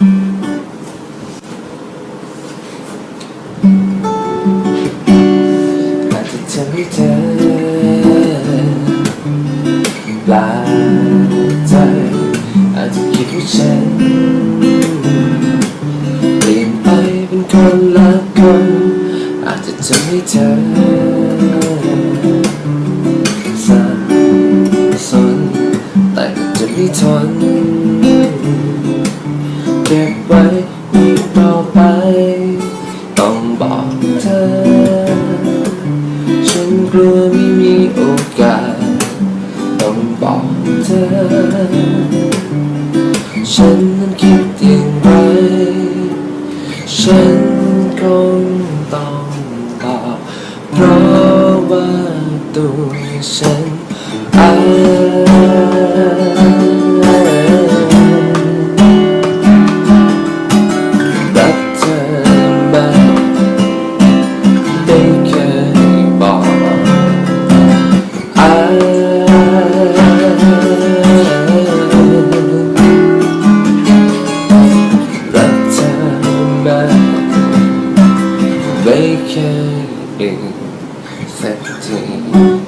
อาจจะทำให้เธอแปลกใจอาจจะคิดว่าฉันเปลี่ยนไปเป็นคนละคนอาจจะทำให้เธอสับสนแต่ก็จะไม่ทน เก็บไว้อีกต่อไป ต้องบอกเธอ ฉันกลัวไม่มีโอกาส ต้องบอกเธอ ฉันนั้นคิดอย่างไร ฉันคงต้องตอบเพราะว่าตัวฉันอา แบบไม่เคยเองสักที